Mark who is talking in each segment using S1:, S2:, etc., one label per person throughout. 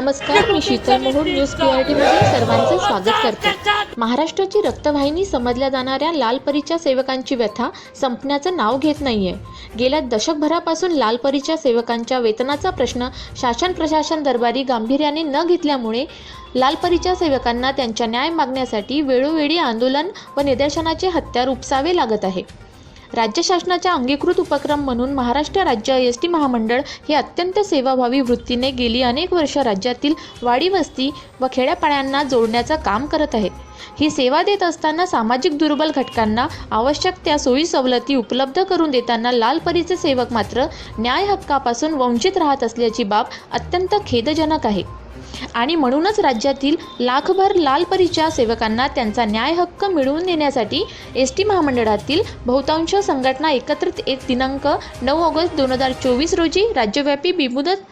S1: नमस्कार मी शीतल मोहोळ न्यूजमध्ये सर्वांचं स्वागत करते. महाराष्ट्राची रक्तवाहिनी समजल्या जाणाऱ्या लालपरीच्या सेवकांची व्यथा संपण्याचं नाव घेत नाहीये. गेल्या दशकभरापासून लालपरीच्या सेवकांच्या वेतनाचा प्रश्न शासन प्रशासन दरबारी गांभीर्याने न घेतल्यामुळे लालपरीच्या सेवकांना त्यांच्या न्याय मागण्यासाठी वेळोवेळी आंदोलन व निदर्शनाचे हत्यार उपसावे लागत आहे. राज्य शासनाच्या अंगीकृत उपक्रम म्हणून महाराष्ट्र राज्य एस टी महामंडळ हे अत्यंत सेवाभावी वृत्तीने गेली अनेक वर्ष राज्यातील वाडी वस्ती व खेड्यापाड्यांना जोडण्याचं काम करत आहे ही सेवा देत असताना सामाजिक दुर्बल घटकांना आवश्यक त्या सोयी सवलती उपलब्ध करून देताना लाल परीचे सेवक मात्र न्याय हक्कापासून वंचित राहत असल्याची बाब अत्यंत खेदजनक आहे. आणि म्हणूनच राज्यातील लाखभर लालपरीच्या सेवकांना त्यांचा न्याय हक्क मिळवून देण्यासाठी एस टी महामंडळातील बहुतांश संघटना एकत्रित एक दिनांक नऊ ऑगस्ट दोन हजार चोवीस रोजी राज्यव्यापी बिमुदत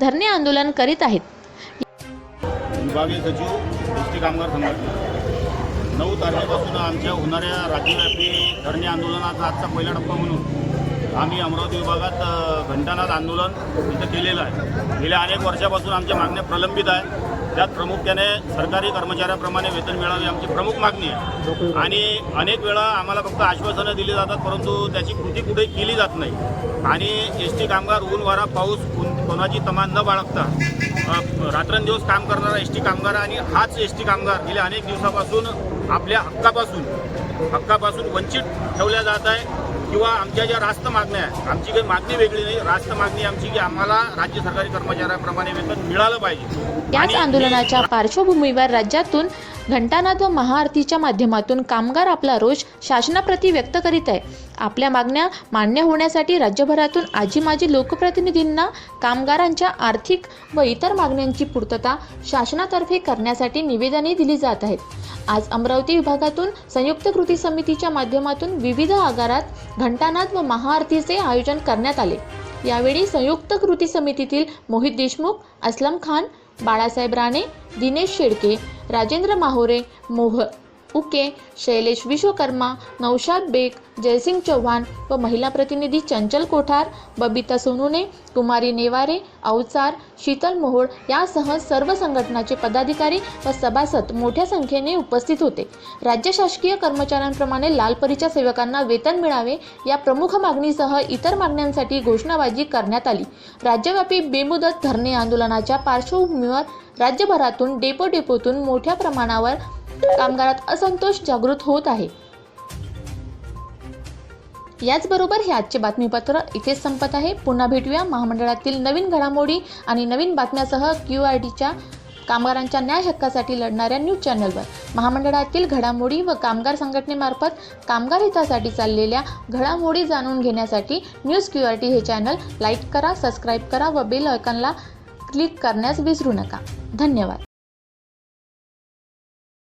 S1: धरणे आंदोलन करीत आहेत.
S2: विभागीय सचिव एस टी कामगार संघटना. नऊ तारखेपासून आमच्या होणाऱ्या राज्यव्यापी धरणे आंदोलनाचा आजचा पहिला टप्पा म्हणून आम्ही अमरावती विभागात अ, घंटानाद आंदोलन इथं केलेलं आहे. गेल्या अनेक वर्षापासून आमच्या मागण्या प्रलंबित आहे. त्यात प्रामुख्याने सरकारी कर्मचाऱ्याप्रमाणे वेतन मिळावे आमची प्रमुख मागणी आहे. आणि अनेक वेळा आम्हाला फक्त आश्वासनं दिली जातात परंतु त्याची कृती कुठे केली जात नाही. आणि एस टी कामगार ऊन वारा पाऊस कोणाची तमान न बाळगता रात्रंदिवस काम करणारा एस टी कामगार आणि हाच एस टी कामगार गेल्या अनेक दिवसापासून आपल्या हक्कापासून हक्कापासून वंचित ठेवल्या जात आहे. किंवा आमच्या ज्या रास्त मागण्या आहे आमची काही मागणी वेगळी नाही. रास्त मागणी आमची की आम्हाला राज्य सरकारी कर्मचाऱ्याप्रमाणे वेतन मिळालं पाहिजे.
S1: याच आंदोलनाच्या पार्श्वभूमीवर राज्यातून घंटानाद व महाआरतीच्या माध्यमातून कामगार आपला रोष शासनाप्रती व्यक्त करीत आहे. आपल्या मागण्या मान्य होण्यासाठी राज्यभरातून आजी माजी लोकप्रतिनिधींना कामगारांच्या आर्थिक व इतर मागण्यांची पूर्तता शासनातर्फे करण्यासाठी निवेदने दिली जात आहेत. आज अमरावती विभागातून संयुक्त कृती समितीच्या माध्यमातून विविध आगारात घंटानाद व महाआरतीचे आयोजन करण्यात आले. यावेळी संयुक्त कृती समितीतील मोहित देशमुख असलम खान बाळासाहेब राणे दिनेश शेडके राजेंद्र माहोरे मोह उके शैलेश विश्वकर्मा नौशाद बेग जयसिंग चव्हाण व महिला प्रतिनिधी चंचल कोठार बबिता सोनुने कुमारी नेवारे अवचार शीतल मोहोळ यासह सर्व संघटनाचे पदाधिकारी व सभासद मोठ्या संख्येने उपस्थित होते. राज्य शासकीय कर्मचाऱ्यांप्रमाणे लालपरीच्या सेवकांना वेतन मिळावे या प्रमुख मागणीसह इतर मागण्यांसाठी घोषणाबाजी करण्यात आली. राज्यव्यापी बेमुदत धरणे आंदोलनाच्या पार्श्वभूमीवर राज्यभरातून डेपो डेपोतून मोठ्या प्रमाणावर कामगारात असंतोष जागृत होत आहे. याचबरोबर हे आजचे बातमीपत्र इथेच संपत आहे. पुन्हा भेटूया. महामंडळातील नवीन घडामोडी आणि नवीन बातम्यासह क्यू आर डीच्या कामगारांच्या न्याय हक्कासाठी लढणाऱ्या न्यूज चॅनलवर. महामंडळातील घडामोडी व कामगार संघटनेमार्फत कामगार हितासाठी चाललेल्या घडामोडी जाणून घेण्यासाठी न्यूज क्यू आर टी हे चॅनल लाईक करा सबस्क्राईब करा व बेल आयकॉनला क्लिक करण्यास विसरू नका. धन्यवाद.